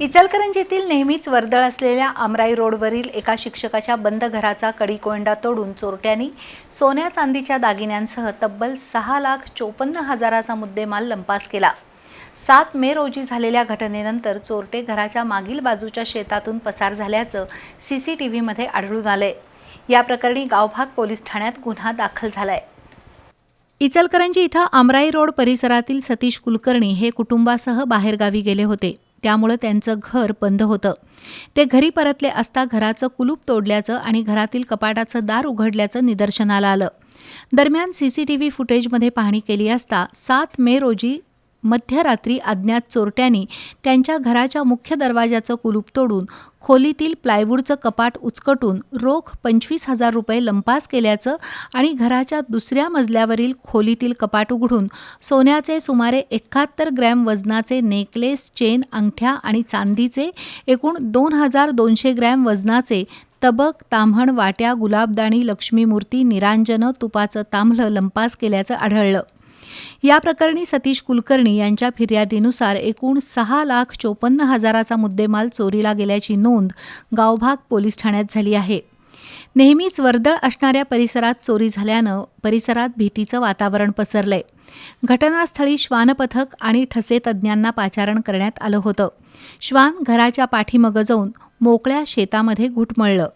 इचलकरंजीतील नेहमीच वर्दळ असलेल्या आमराई रोडवरील एका शिक्षकाच्या बंद घराचा कडीकोंडा तोडून चोरट्यांनी सोन्या चांदीच्या दागिन्यांसह तब्बल सहा लाख चोपन्न हजाराचा मुद्देमाल लंपास केला. सात मे रोजी झालेल्या घटनेनंतर चोरटे घराच्या मागील बाजूच्या शेतातून पसार झाल्याचं सी सी टी व्हीमध्ये आढळून आलंय. या प्रकरणी गावभाग पोलीस ठाण्यात गुन्हा दाखल झालाय. इचलकरंजी इथं आमराई रोड परिसरातील सतीश कुलकर्णी हे कुटुंबासह बाहेरगावी गेले होते. त्यामुळं त्यांचं घर बंद होतं. ते घरी परतले असता घराचं कुलूप तोडल्याचं आणि घरातील कपाटाचं दार उघडल्याचं निदर्शनाला आलं. दरम्यान सीसीटीव्ही फुटेजमध्ये पाहणी केली असता सात मे रोजी मध्यरात्री अज्ञात चोरट्यांनी त्यांच्या घराच्या मुख्य दरवाजाचं कुलूप तोडून खोलीतील प्लायवूडचं कपाट उचकटून रोख पंचवीस हजार रुपये लंपास केल्याचं आणि घराच्या दुसऱ्या मजल्यावरील खोलीतील कपाट उघडून सोन्याचे सुमारे एकाहत्तर ग्रॅम वजनाचे नेकलेस चेन अंगठ्या आणि चांदीचे एकूण दोन हजार दोनशे ग्रॅम वजनाचे तबक ताम्हण वाट्या गुलाबदाणी लक्ष्मीमूर्ती निरांजनं तुपाचं तांबलं लंपास केल्याचं आढळलं. या प्रकरणी सतीश कुलकर्णी यांच्या फिर्यादीनुसार एकूण सहा लाख चोपन्न हजाराचा मुद्देमाल चोरीला गेल्याची नोंद गावभाग पोलीस ठाण्यात झाली आहे. नेहमीच वर्दळ असणाऱ्या परिसरात चोरी झाल्यानं परिसरात भीतीचं वातावरण पसरलंय. घटनास्थळी श्वान पथक आणि ठसे तज्ज्ञांना पाचारण करण्यात आलं होतं. श्वान घराच्या पाठीमागं जाऊन मोकळ्या शेतामध्ये घुटमळलं.